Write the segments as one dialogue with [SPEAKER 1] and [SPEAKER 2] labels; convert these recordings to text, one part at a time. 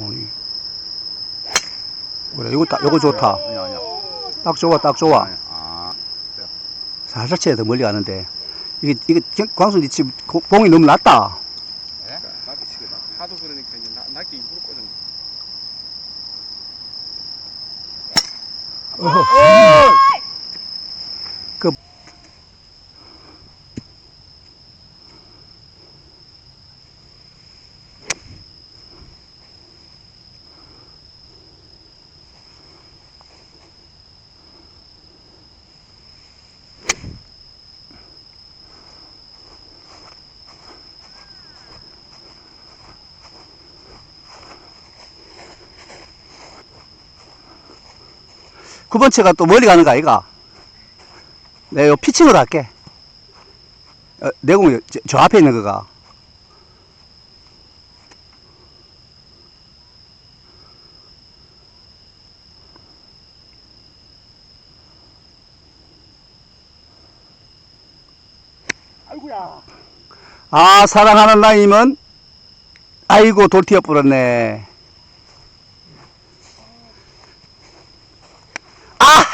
[SPEAKER 1] 어이. 그래, 이거 딱, 이거 좋다.
[SPEAKER 2] 아니야, 아니야.
[SPEAKER 1] 딱 좋아, 딱 좋아.
[SPEAKER 2] 아니야. 아,
[SPEAKER 1] 살살 쳐야 더 멀리 가는데. 이게, 이게, 경- 광수 니 지금 고- 봉이 너무 낮다.
[SPEAKER 3] 낮게 치거든. 하도 그러니까 이제 나, 낮게 일부러 꽂은
[SPEAKER 1] 어 그 9번 채가 또 멀리 가는 거 아이가? 내가 요 피칭으로 할게. 어, 내공 저, 저 앞에 있는 거가.
[SPEAKER 3] 아이고야.
[SPEAKER 1] 아, 사랑하는 나임은 아이고 돌 튀어 뿌렸네.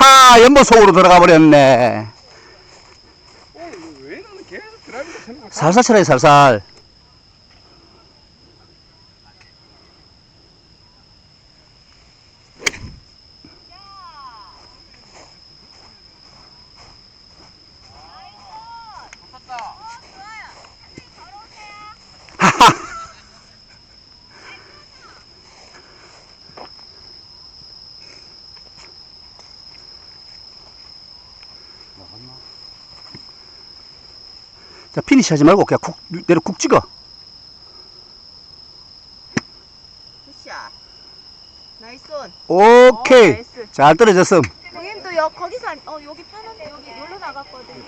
[SPEAKER 1] 아하! 연못 속으로 들어가 버렸네.
[SPEAKER 3] 어?
[SPEAKER 1] 살살 쳐라, 살살. 자, 피니시 하지 말고 그냥 쿡, 내려 쿡 찍어.
[SPEAKER 4] 굿샷. 나이스 온.
[SPEAKER 1] 오케이.
[SPEAKER 4] 어, 나이스.
[SPEAKER 1] 잘 떨어졌음.
[SPEAKER 4] 형님도 여, 거기서 안, 어 여기 편한데 여기 여기로 나갔거든.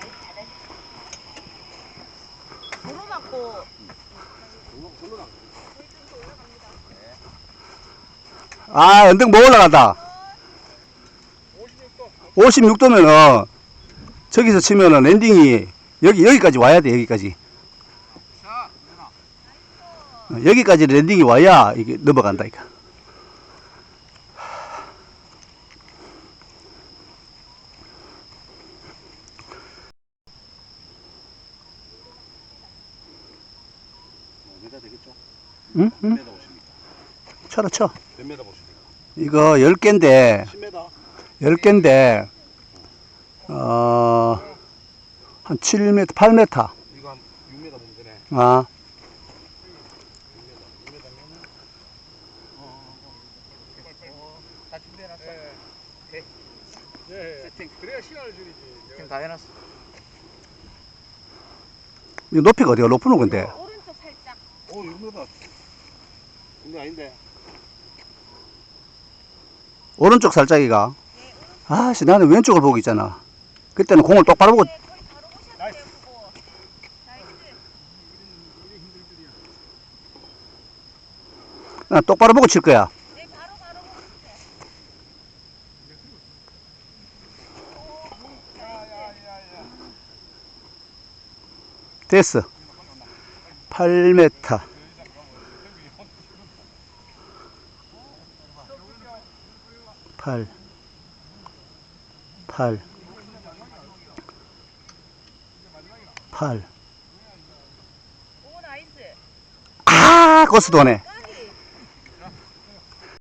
[SPEAKER 4] 도로 맞고
[SPEAKER 1] 아, 언덕 뭐 올라간다. 56도면은, 저기서 치면은 랜딩이, 여기, 여기까지 와야 돼, 여기까지. 어, 여기까지 랜딩이 와야 이게 넘어간다, 이거.
[SPEAKER 2] 몇 메다 되겠죠?
[SPEAKER 1] 응? 쳐라, 쳐. 이거 10개인데,
[SPEAKER 2] 10메다.
[SPEAKER 1] 10개인데, 어, 한 7m, 8m.
[SPEAKER 2] 이거 한 6메다 보면 되네.
[SPEAKER 1] 아,
[SPEAKER 2] 6메다. 6메다면은
[SPEAKER 3] 다 준비해놨어. 예. 예. 세팅. 그래야 시간을 줄이지. 세팅 다 해놨어.
[SPEAKER 1] 이 높이가 어디가 높은 건데?
[SPEAKER 4] 오른쪽 살짝.
[SPEAKER 2] 어, 6메다. 근데 아닌데.
[SPEAKER 1] 오른쪽 살짝이가. 아씨, 나는 왼쪽을 보고 있잖아. 그때는 공을 똑바로 보고,
[SPEAKER 4] 네, 거의 바로 오셔도 돼요 그거. 나이스.
[SPEAKER 1] 난 똑바로 보고 칠 거야.
[SPEAKER 4] 네 바로 바로.
[SPEAKER 1] 됐어. 8m. 8. 8. 8.
[SPEAKER 4] 오 나이스.
[SPEAKER 1] 아, 고스 도네.